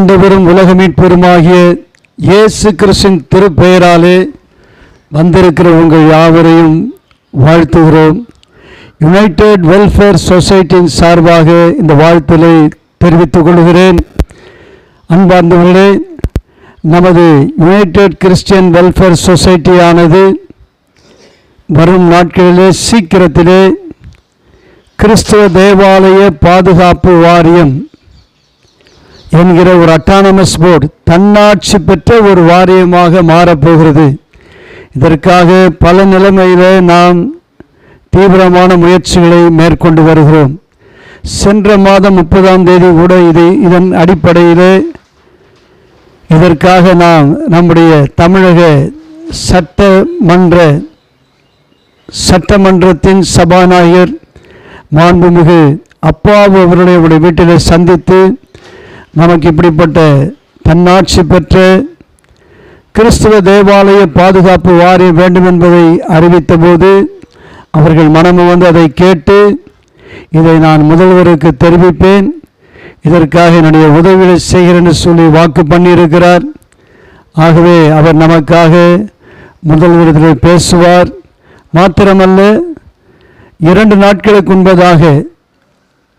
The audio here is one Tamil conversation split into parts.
ஆண்டவரும் உலக மீட்பெருமாகிய இயேசு கிறிஸ்தின் திருப்பெயராலே வந்திருக்கிற உங்கள் யாவரையும் வாழ்த்துகிறோம். யுனைடெட் வெல்ஃபேர் சொசைட்டியின் சார்பாக இந்த வாழ்த்தலை தெரிவித்துக் கொள்கிறேன். அன்பார்ந்தவர்களே நமது யுனைடெட் கிறிஸ்டியன் வெல்ஃபேர் சொசைட்டியானது வரும் நாட்களிலே சீக்கிரத்திலே கிறிஸ்துவ தேவாலய பாதுகாப்பு வாரியம் என்கிற ஒரு அட்டானமஸ் போர்டு தன்னாட்சி பெற்ற ஒரு வாரியமாக மாறப்போகிறது. இதற்காக பல நிலைமையிலே நாம் தீவிரமான முயற்சிகளை மேற்கொண்டு வருகிறோம். சென்ற மாதம் முப்பதாம் தேதி கூட இது இதன் அடிப்படையிலே இதற்காக நாம் நம்முடைய தமிழக சட்டமன்ற சட்டமன்றத்தின் சபாநாயகர் மாண்புமிகு அப்பாவு அவர்களை அவருடைய வீட்டில் சந்தித்து நமக்கு இப்படிப்பட்ட தன்னாட்சி பெற்ற கிறிஸ்துவ தேவாலய பாதுகாப்பு வாரியம் வேண்டும் என்பதை அறிவித்தபோது அவர்கள் மனமு வந்து அதை கேட்டு இதை நான் முதல்வருக்கு தெரிவிப்பேன். இதற்காக என்னுடைய உதவிகளை செய்கிறேன் சொல்லி வாக்கு பண்ணியிருக்கிறார். ஆகவே அவர் நமக்காக முதல்வரிடத்தில் பேசுவார். மாத்திரமல்ல இரண்டு நாட்களுக்கு முன்பதாக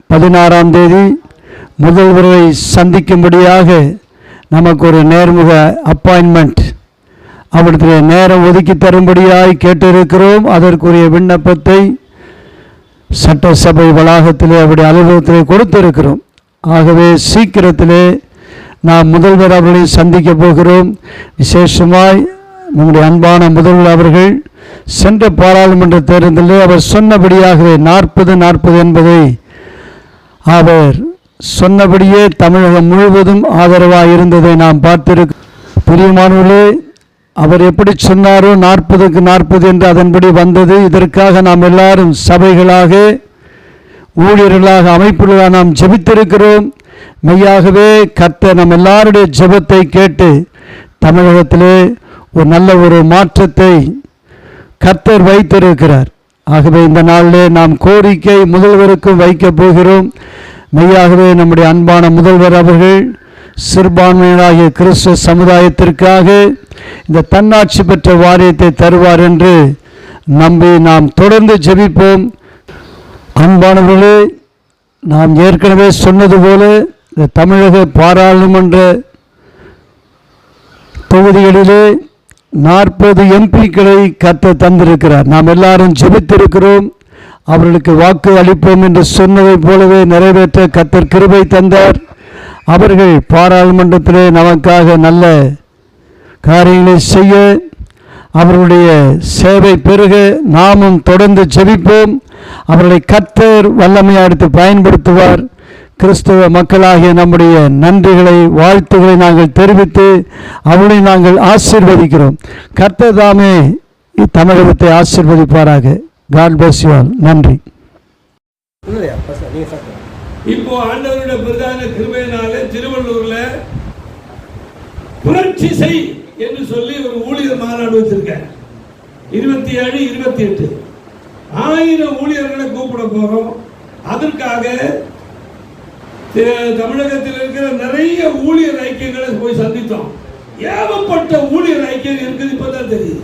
பதினாறாம் தேதி முதல்வரை சந்திக்கும்படியாக நமக்கு ஒரு நேர்முக அப்பாயின்மெண்ட் அவரிடத்தில் நேரம் ஒதுக்கி தரும்படியாய் கேட்டிருக்கிறோம். அதற்குரிய விண்ணப்பத்தை சட்டசபை வளாகத்திலே அவருடைய அலுவலகத்திலே கொடுத்திருக்கிறோம். ஆகவே சீக்கிரத்திலே நாம் முதல்வர் அவர்களை சந்திக்கப் போகிறோம். விசேஷமாய் நம்முடைய அன்பான முதல்வர் அவர்கள் சென்ற பாராளுமன்ற தேர்தலில் அவர் சொன்னபடியாகவே நாற்பது நாற்பது என்பதை அவர் சொன்னபடியே தமிழகம் முழுவதும் ஆதரவாக இருந்ததை நாம் பார்த்திருக்க பிரியமானவர்களே அவர் எப்படி சொன்னாரோ நாற்பதுக்கு நாற்பது என்று அதன்படி வந்தது. இதற்காக நாம் எல்லாரும் சபைகளாக ஊழியர்களாக அமைப்புகளாக நாம் ஜெபித்திருக்கிறோம். மெய்யாகவே கர்த்தர் நம் எல்லாருடைய ஜெபத்தை கேட்டு தமிழகத்திலே ஒரு நல்ல ஒரு மாற்றத்தை கர்த்தர் வைத்திருக்கிறார். ஆகவே இந்த நாளிலே நாம் கோரிக்கை முதல்வருக்கும் வைக்கப் போகிறோம். மெய்யாகவே நம்முடைய அன்பான முதல்வர் அவர்கள் சிறுபான்மையினராகிய கிறிஸ்துவ சமுதாயத்திற்காக இந்த தன்னாட்சி பெற்ற வாரியத்தை தருவார் என்று நம்பி நாம் தொடர்ந்து ஜெபிப்போம். அன்பானவர்களே நாம் ஏற்கனவே சொன்னது போல இந்த தமிழக பாராளுமன்ற தொகுதிகளிலே நாற்பது எம்பிக்களை கத்த தந்திருக்கிறார். நாம் எல்லாரும் ஜெபித்திருக்கிறோம். அவர்களுக்கு வாக்கு அளிப்போம் என்று சொன்னதைப் போலவே நிறைவேற்ற கத்தர் கிருபை தந்தார். அவர்கள் பாராளுமன்றத்திலே நமக்காக நல்ல காரியங்களை செய்ய அவர்களுடைய சேவை பெருக நாமும் தொடர்ந்து ஜெபிப்போம். அவர்களை கத்தர் வல்லமையை அடுத்து பயன்படுத்துவார். கிறிஸ்தவ மக்களாகிய நம்முடைய நன்றிகளை வாழ்த்துகளை நாங்கள் தெரிவித்து அவளை நாங்கள் ஆசிர்வதிக்கிறோம். கர்த்தர் தாமே தமிழகத்தை ஆசிர்வதிப்பாராக. காட் பிளஸ் யூ ஆல் நன்றி. இப்போ ஆண்டவருடைய பிரதான கிருபையினால திருவள்ளூர்ல புரட்சி செய் என்று சொல்லி ஒரு ஊழியர் மாநாடு வச்சிருக்கேன் இருபத்தி ஏழு இருபத்தி எட்டு ஆயிரம் ஊழியர்களை கூப்பிட போறோம். அதற்காக தமிழகத்தில் இருக்கிற நிறைய ஊழியர் ஐக்கியங்களை போய் சந்தித்தோம். ஏகப்பட்ட ஊழியர் ஐக்கியம் இருக்குது இப்பதான் தெரியுது.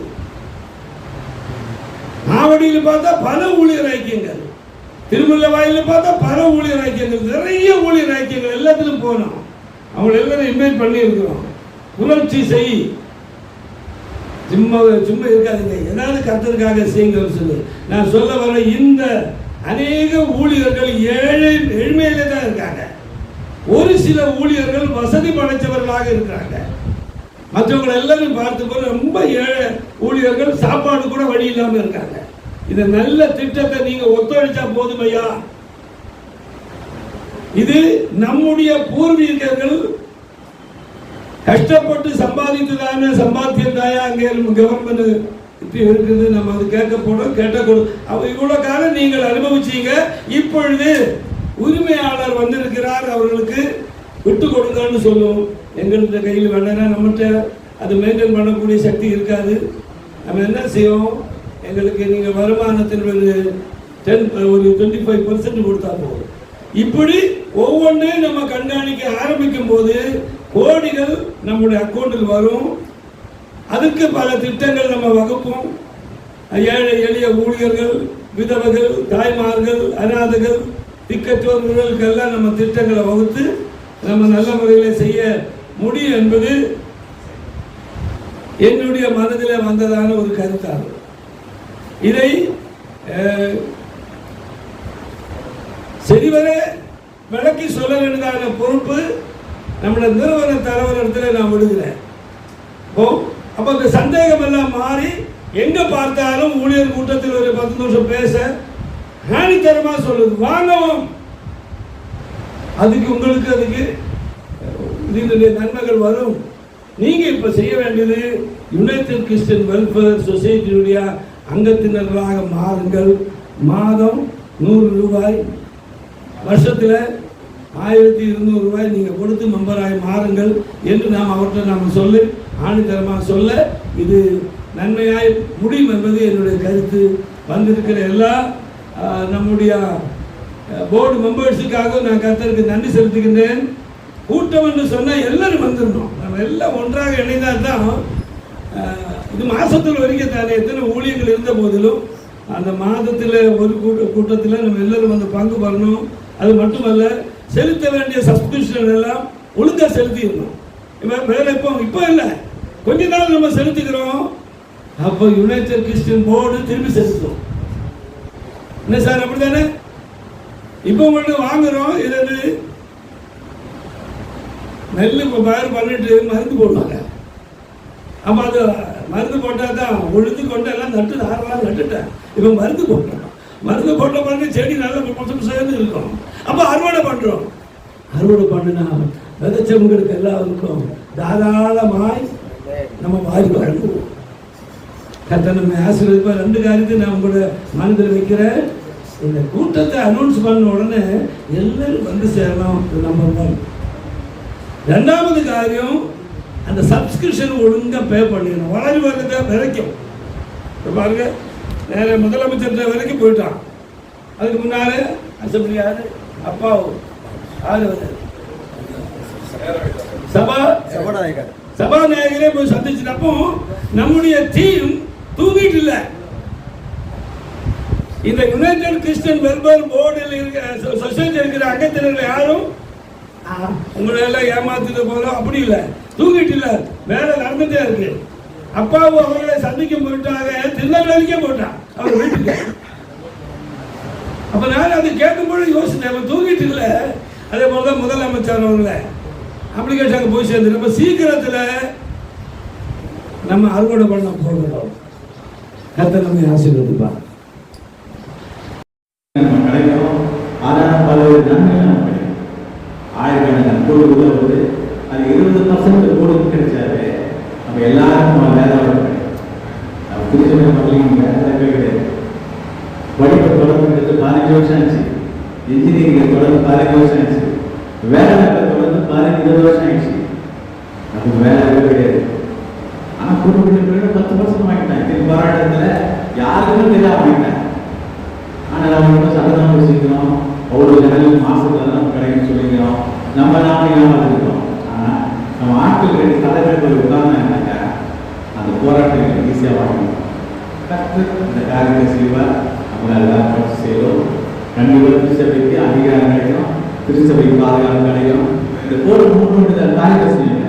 ஆவடியில் பார்த்தா பல ஊழியர் ஐக்கியங்கள். திருமல்ல வாயில் பார்த்தா பல ஊழியர் ஐக்கியங்கள். நிறைய ஊழியர் ஐக்கியங்கள் எல்லாத்திலும் போனோம். அவங்க எல்லாரும் இன்வைட் பண்ணி இருக்கிறோம் புரட்சி செய். சும்மா சும்மா இருக்காதுங்க. ஏதாவது கத்தருக்காக செய்யுங்கன்னு சொல்லி. நான் சொல்ல வர இந்த அநேக ஊழியர்கள் ஏழை ஏழ்மையில தான் இருக்காங்க. ஒரு சில ஊழியர்கள் வசதி படைத்தவர்களாக இருக்கிறாங்க. மற்றவங்களை எல்லாரும் பார்த்து போது ரொம்ப ஏழை ஊழியர்கள் சாப்பாடு கூட வழி இல்லாம இருக்காங்க. இந்த நல்ல திட்டத்தை நீங்க ஒத்துழைச்சா போதும் ஐயா. இது நம்முடைய பூர்வீகர்கள் கஷ்டப்பட்டு சம்பாதித்ததான சம்பாத்தியம் தாயா அங்கே கவர்மெண்ட் இப்படி இருக்குது நம்ம அது கேட்க போனோம் கேட்ட கொடு. அவ காலம் நீங்கள் அனுபவிச்சீங்க. இப்பொழுது உரிமையாளர் வந்திருக்கிறார் அவர்களுக்கு விட்டு கொடுங்கன்னு சொல்லுவோம். எங்கள்கிட்ட கையில் வேண்டாம்னா நம்மகிட்ட அது மெயின்டைன் பண்ணக்கூடிய சக்தி இருக்காது. நம்ம என்ன செய்வோம்? எங்களுக்கு நீங்கள் வருமானத்தில் ஒரு டென் ஒரு டுவெண்ட்டி ஃபைவ் பர்சன்ட் கொடுத்தா போதும். இப்படி ஒவ்வொன்றையும் நம்ம கண்காணிக்க ஆரம்பிக்கும் போது கோடிகள் நம்முடைய அக்கௌண்ட்டில் வரும். அதுக்கு பல திட்டங்கள் நம்ம வகுப்போம். ஏழை எளிய ஊழியர்கள் விதவைகள் தாய்மார்கள் அனாதைகள் திக்கற்றோர்களுக்கெல்லாம் நம்ம திட்டங்களை வகுத்து நம்ம நல்ல முறையில் செய்ய முடி என்பது என்னுடைய மனதில் வந்ததான ஒரு கருத்தாகும் இதை சரிவர விளக்கி சொல்ல வேண்டியதான பொறுப்பு நம்மளை நிறுவன தலைவரிடத்தில் நான் விடுகிறேன். ஓ அப்போ இந்த சந்தேகம் எல்லாம் மாறி எங்க பார்த்தாலும் ஊழியர் கூட்டத்தில் ஒரு பத்து நிமிஷம் பேச ஹானித்தரமாக சொல்லுது. வாங்கவும் அதுக்கு உங்களுக்கு அதுக்கு இதனுடைய நன்மைகள் வரும். நீங்க இப்ப செய்ய வேண்டியது யுனைடெட் கிறிஸ்டியன் வெல்ஃபேர் சொசைட்டியுடைய அங்கத்தினர்களாக மாறுங்கள். மாதம் நூறு ரூபாய். வருஷத்தில் ஆயிரத்தி இருநூறு ரூபாய் நீங்க கொடுத்து மெம்பராக மாறுங்கள் என்று நாம் அவர்கிட்ட நாம் சொல்லி ஆணித்தரமாக சொல்ல இது நன்மையாய் முடியும் என்பது என்னுடைய கருத்து. வந்திருக்கிற எல்லா நம்முடைய போர்டு மெம்பர்ஸுக்காகவும் நான் கருத்தருக்கு நன்றி செலுத்துகின்றேன். கூட்டம் என்று சொன்னால் எல்லாரும் வந்துடணும். நம்ம எல்லாம் ஒன்றாக இணைந்தால் தான் இது மாதத்தில் வரைக்கும் தானே எத்தனை ஊழியர்கள் இருந்த போதிலும் அந்த மாதத்தில் ஒரு கூட்ட கூட்டத்தில் நம்ம எல்லோரும் வந்து பங்கு வரணும் அது மட்டுமல்ல செலுத்த வேண்டிய சப்ஸ்கிரிப்ஷன் எல்லாம் ஒழுங்காக செலுத்திடணும். இப்போ வேற இப்போ இப்போ இல்லை. கொஞ்ச நாள் நம்ம செலுத்திக்கிறோம். அப்போ யுனைடெட் கிறிஸ்டின் போர்டு திரும்பி செலுத்தும். என்ன சார் அப்படி தானே இப்போ மட்டும் வாங்குறோம் இது நெல் இப்போ பயிர் பண்ணிட்டு மருந்து போடுவாங்க. அப்போ அது மருந்து போட்டால் தான் உழுது கொண்டு எல்லாம் நட்டு ஆறெல்லாம் நட்டுட்டேன். இப்போ மருந்து போட்டோம். மருந்து போட்ட பிறகு செடி நல்லா மொத்தம் சேர்ந்து இருக்கும். அப்போ அறுவடை பண்ணுறோம் அறுவடை பண்ணினா விதைச்சவங்களுக்கு எல்லாருக்கும் தாராளமாய் நம்ம வாரி வழங்குவோம். கத்த நம்ம ரெண்டு காரியத்தை நான் உங்களோட மனதில் வைக்கிறேன். இந்த கூட்டத்தை அனௌன்ஸ் பண்ண உடனே எல்லாரும் வந்து சேரணும். நம்பர் ஒன் ரெண்டாவது காரியம் அந்த சப்ஸ்கிரிப்ஷன் ஒழுங்கா பே பண்ணிடணும். வளர்ச்சி வருத வரைக்கும் இப்ப பாருங்க நேர முதலமைச்சர் வரைக்கும் போயிட்டான். அதுக்கு முன்னால அசம்பிளி யாரு? அப்பா யாரு? சபா. சபாநாயகர். சபாநாயகரே போய் சந்திச்சிட்டப்போ நம்முடைய டீம் தூங்கிட்டு இல்ல. இந்த யுனைடெட் கிறிஸ்டியன் வெல்பேர் போர்டில் இருக்கிற சொசைட்டி இருக்கிற அங்கத்தினர்கள் யாரும் உங்களை எல்லாம் ஏமாத்துறது போல அப்படி இல்லை. தூங்கிட்டு இல்ல. வேலை நடந்துட்டே இருக்கு. அப்பாவும் அவர்களை சந்திக்க போயிட்டாங்க திருநெல்வேலிக்கே போட்டான். அவர் வீட்டுக்கு. அப்ப நான் அது கேட்கும்போது யோசிச்சேன் அவன் தூங்கிட்டு இல்ல. அதே போல தான் முதலமைச்சர் அவர்களை அப்ளிகேஷன் அங்கே போய் சேர்ந்து நம்ம சீக்கிரத்தில் நம்ம அறுவடை பண்ண போகிறோம் கத்தை நம்ம ஆசீர்வதிப்பா ஆனால் பல்வேறு நன்மைகள் ஆயிரக்கணக்கான கோடி உள்ள அது இருபது பர்சன்ட் கோடி கிடைச்சாரு நம்ம எல்லாருக்கும் வேலை நம்ம திருச்செந்தூர் மக்களுக்கு வேலை கிடையாது. படிப்பு தொடர்ந்து பதினஞ்சு வருஷம் ஆச்சு. இன்ஜினியரிங் தொடர்ந்து பதினஞ்சு வருஷம் ஆச்சு. வேலை தொடர்ந்து பதினஞ்சு இருபது வருஷம் ஆயிடுச்சு. நமக்கு வேலை கிடையாது. ஆனால் குறிப்பிட்ட பேர் பத்து வருஷம் வாங்கிட்டாங்க. திரும்ப போராட்டத்தில் யாருக்குமே தெரியாம வாங்கிட்டாங்க ஆனால் நம்ம இன்னும் சட்டதான் பேசிக்கிறோம் அவ்வளவு ஜனங்கள் மாசத்துல நம்ம கிடைக்கும் சொல்லிக்கிறோம். நம்ம நாம ஏமாத்திருக்கோம் ஆனா நம்ம ஆட்கள் ரெண்டு தலைவர் ஒரு என்னங்க அந்த போராட்டங்கள் ஈஸியா வாங்கணும் கத்து இந்த காரியத்தை செய்வார் நம்ம எல்லாம் படிச்சு கண்டிப்பாக திருச்சபைக்கு அதிகாரம் கிடைக்கும். திருச்சபைக்கு பாதுகாப்பு கிடைக்கும். இந்த போர் மூன்று காரியத்தை செய்யுங்க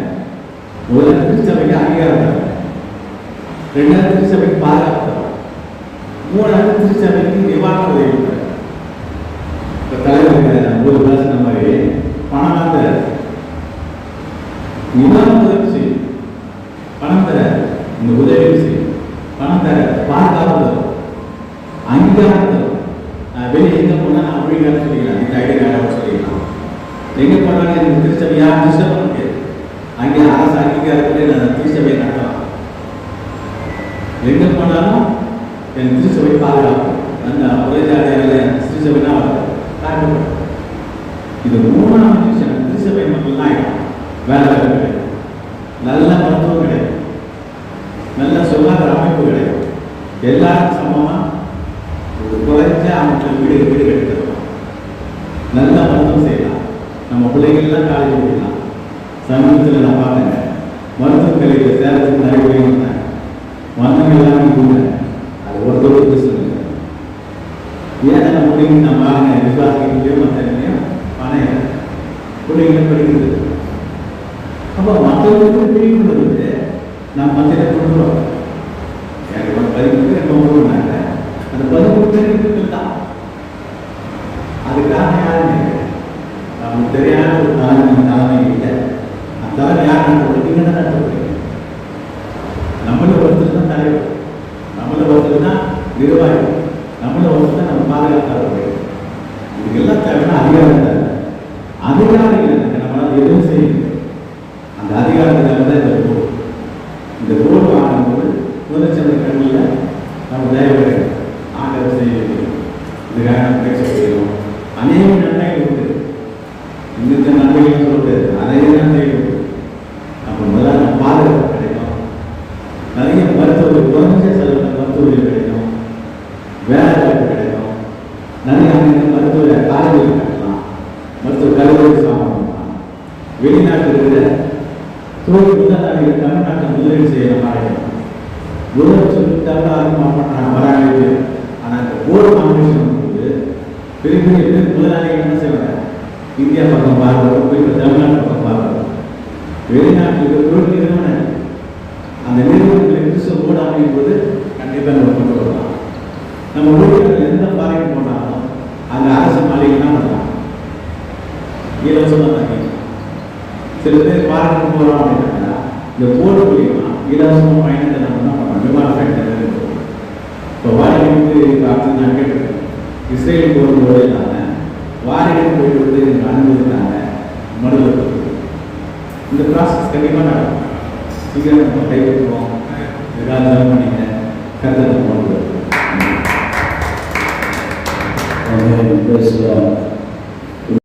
முதல்ல திருச்சபைக்கு தரும் ரெண்டாவது திருச்சபைக்கு பாதுகாப்பு தரும் மூணாவது திருச்சபைக்கு நிவாரண உதவி தரும் இப்ப தலைவர் ஒரு பேசின மாதிரி பணம் தர நிவாரண உதவி செய்யும் பணம் தர இந்த உதவி செய்யும் பணம் தர பாதுகாப்பு தரும் அங்கீகாரம் தரும் நான் வெளியே எங்க போனா நான் அங்கீகாரம் சொல்லிக்கலாம் இந்த ஐடி கார்டு சொல்லிக்கலாம் எங்க போனாலும் எனக்கு திருச்சபை யாரும் டிஸ்டர்ப் பண்ண முடியாது அங்கே அரசு நான் திருச்சபை நடத்தலாம் எங்க போனாலும் என் திருச்சபை பாதுகாப்பு. அந்த உரையாடையில் திருச்சபைனா காட்டப்படும். இது மூணாவது விஷயம் திருச்சபை மக்கள் தான் வேலை கிடையாது. நல்ல மருத்துவம் கிடையாது. நல்ல சுகாதார அமைப்பு கிடையாது. எல்லாரும் சமமா ஒரு குறைஞ்ச அமைச்சர் வீடு வீடு கட்டி நல்ல மருத்துவம் செய்யலாம். நம்ம பிள்ளைகள்லாம் காலேஜ் போயிடலாம். சமீபத்தில் நான் பார்த்தேன். மருத்துவக் கல்வியில் சேரத்துக்கு நிறைய பேர் வந்தாங்க வந்தவங்க எல்லாமே கூட அது ஒருத்தருக்கு சொல்லுங்க. ஏன் நம்ம பிள்ளைங்க நம்ம ஆளுங்க விசுவாசிக்கலையோ மற்ற பணம் இல்லை. பிள்ளைங்க படிக்கிறது அப்போ மற்றவங்களுக்கு பிரிவுகள் வந்து நம்ம மத்தியில் கொடுக்குறோம் எனக்கு ஒரு பதிமூணு எனக்கு ஒன்றுனாங்க அந்த பதிமூணு பேருக்கு தான் அதுக்காக யாருமே நமக்கு தெரியாத ஒரு தாழ்மை தாழ்மை இல்லை அந்த தலைமை யார் நடத்துறது நீங்க தான் நடத்துறீங்க நம்மள ஒருத்தர் தான் தலைவர் நம்மள ஒருத்தர் தான் நிர்வாகி நம்மள ஒருத்தர் தான் நம்ம பாதுகாப்பு இதுக்கெல்லாம் தேவைன்னா அதிகாரம் தான் அதிகாரம் இல்லை நம்மளால் எதுவும் செய்ய அந்த அதிகாரத்துக்காக தான் இந்த போர் இந்த போர் ஆகும்போது முதலமைச்சர் கண்ணில் நம்ம தயவு ஆண்டவர் செய்ய வேண்டும் இதுக்காக நம்ம பேச செய்யணும் அநேக நன்மைகள் உண்டு இந்த நன்மைகள் சொல்றது நிறைய நன்மைகள் உண்டு அப்போ முதல்ல நம்ம பாதுகாப்பு கிடைக்கும் நிறைய மருத்துவ குறைஞ்ச செலவில் மருத்துவ கிடைக்கும் வேலை வாய்ப்பு கிடைக்கும் நிறைய அங்கே மருத்துவ காலேஜ் கட்டலாம் மருத்துவ கல்லூரி சாப்பிடலாம் வெளிநாட்டில் இருக்கிற தொழில் முதலாளிகள் தமிழ்நாட்டில் முதலீடு செய்யலாம் ஆயிடும் முதல் சொல்லிட்டாலும் அதிகமாக பண்ணுறாங்க வராங்க ஆனால் இந்த போர் காம்படிஷன் வந்து பெரிய பெரிய பெரிய முதலாளிகள் என்ன செய்வாங்க இந்தியா பக்கம் பார்க்கறோம் இப்போ தமிழ்நாட்டு பக்கம் பார்க்கறோம். வெளிநாட்டில் இருக்கிற தொழில் நிறுவனம் அந்த நிறுவனங்களை கிறிஸ்துவ போர்டு அமையும் போது கண்டிப்பாக நம்ம கொண்டு வரலாம். நம்ம ஊழியர்கள் எந்த பாறைக்கு போனாலும் அந்த அரசு மாளிகை தான் பண்ணலாம் இலவசமாக தங்கி சில பேர் பாறைக்கு போகிறோம் அப்படின்னா இந்த போர்டு மூலியமா இலவசமாக பயணத்தை நம்ம தான் பண்ணோம் விமான பயணத்தை இப்போ வாடகைக்கு இப்போ அடுத்து நான் கேட்டிருக்கேன். இஸ்ரேலுக்கு போகிறது தான் வாரிகள் வாடகைக்கு போயிட்டு வந்து எனக்கு அனுமதித்தாங்க மறுதல் இந்த ப்ராசஸ் கண்டிப்பாக நடக்கும். சீக்கிரம் நம்ம கைவிட்டுருவோம் ஏதாவது பண்ணிங்க கருத்து கொண்டு